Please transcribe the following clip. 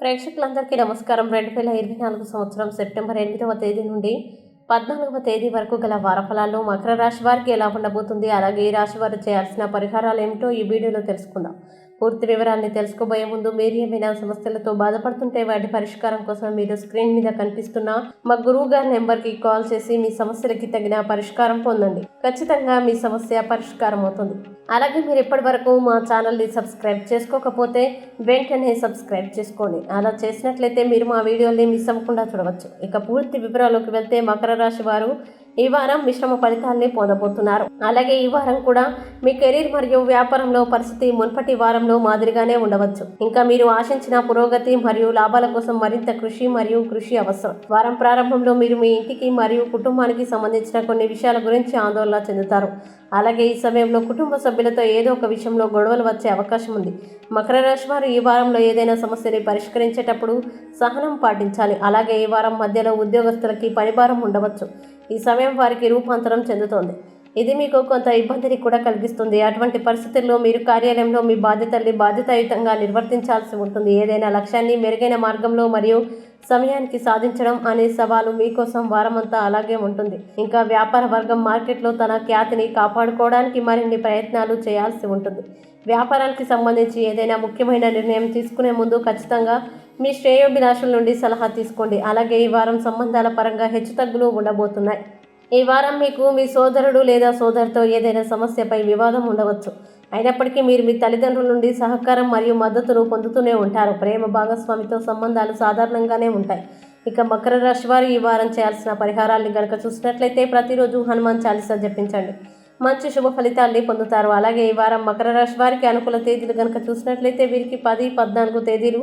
ప్రేక్షకులందరికీ నమస్కారం. రెండు వేల ఇరవై నాలుగు సంవత్సరం సెప్టెంబర్ ఎనిమిదవ తేదీ నుండి పద్నాలుగవ తేదీ వరకు గల వారఫలాల్లో మకర రాశి వారికి ఎలా ఉండబోతుంది? అలాగే ఈ రాశి వారు చేయాల్సిన పరిహారాలు ఏమిటో ఈ వీడియోలో తెలుసుకుందాం. పూర్తి వివరాల్ని తెలుసుకోబోయే ముందు మీరు ఏమైనా సమస్యలతో బాధపడుతుంటే వాటి పరిష్కారం కోసం మీరు స్క్రీన్ మీద కనిపిస్తున్న మా గురువు గారి నెంబర్కి కాల్ చేసి మీ సమస్యలకి తగిన పరిష్కారం పొందండి. ఖచ్చితంగా మీ సమస్య పరిష్కారం అవుతుంది. అలాగే మీరు ఇప్పటి వరకు మా ఛానల్ని సబ్స్క్రైబ్ చేసుకోకపోతే వెంటనే సబ్స్క్రైబ్ చేసుకోండి. అలా చేసినట్లయితే మీరు మా వీడియోని మిస్ అవ్వకుండా చూడవచ్చు. ఇక పూర్తి వివరాల్లోకి వెళ్తే మకర రాశి వారు ఈ వారం మిశ్రమ ఫలితాల్ని పొందబోతున్నారు. అలాగే ఈ వారం కూడా మీ కెరీర్ మరియు వ్యాపారంలో పరిస్థితి మున్పటి వారంలో మాదిరిగానే ఉండవచ్చు. ఇంకా మీరు ఆశించిన పురోగతి మరియు లాభాల కోసం మరింత కృషి మరియు కృషి అవసరం. వారం ప్రారంభంలో మీరు మీ ఇంటికి మరియు కుటుంబానికి సంబంధించిన కొన్ని విషయాల గురించి ఆందోళన చెందుతారు. అలాగే ఈ సమయంలో కుటుంబ సభ్యులతో ఏదో ఒక విషయంలో గొడవలు వచ్చే అవకాశం ఉంది. మకర రాశి వారు ఈ వారంలో ఏదైనా సమస్యని పరిష్కరించేటప్పుడు సహనం పాటించాలి. అలాగే ఈ వారం మధ్యలో ఉద్యోగస్తులకి పనిభారం ఉండవచ్చు. ఈ సమయం వారికి రూపాంతరం చెందుతోంది. ఇది మీకు కొంత ఇబ్బందిని కూడా కలిగిస్తుంది. అటువంటి పరిస్థితుల్లో మీరు కార్యాలయంలో మీ బాధ్యతల్ని బాధ్యతాయుతంగా నిర్వర్తించాల్సి ఉంటుంది. ఏదైనా లక్ష్యాన్ని మెరుగైన మార్గంలో మరియు సమయానికి సాధించడం అనే సవాలు మీకోసం వారమంతా అలాగే ఉంటుంది. ఇంకా వ్యాపార వర్గం మార్కెట్లో తన ఖ్యాతిని కాపాడుకోవడానికి మరిన్ని ప్రయత్నాలు చేయాల్సి ఉంటుంది. వ్యాపారానికి సంబంధించి ఏదైనా ముఖ్యమైన నిర్ణయం తీసుకునే ముందు ఖచ్చితంగా మీ శ్రేయోభిలాషుల నుండి సలహా తీసుకోండి. అలాగే ఈ వారం సంబంధాల పరంగా హెచ్చుతగ్గులు ఉండబోతున్నాయి. ఈ వారం మీకు మీ సోదరుడు లేదా సోదరుతో ఏదైనా సమస్యపై వివాదం ఉండవచ్చు. అయినప్పటికీ మీరు మీ తల్లిదండ్రుల నుండి సహకారం మరియు మద్దతును పొందుతూనే ఉంటారు. ప్రేమ భాగస్వామితో సంబంధాలు సాధారణంగానే ఉంటాయి. ఇక మకర రాశి వారు ఈ వారం చేయాల్సిన పరిహారాల్ని గనక చూసినట్లయితే ప్రతిరోజు హనుమాన్ చాలీసా జపించండి. మంచి శుభ ఫలితాల్ని పొందుతారు. అలాగే ఈ వారం మకర రాశి వారికి అనుకూల తేదీలు కనుక చూసినట్లయితే వీరికి పది పద్నాలుగు తేదీలు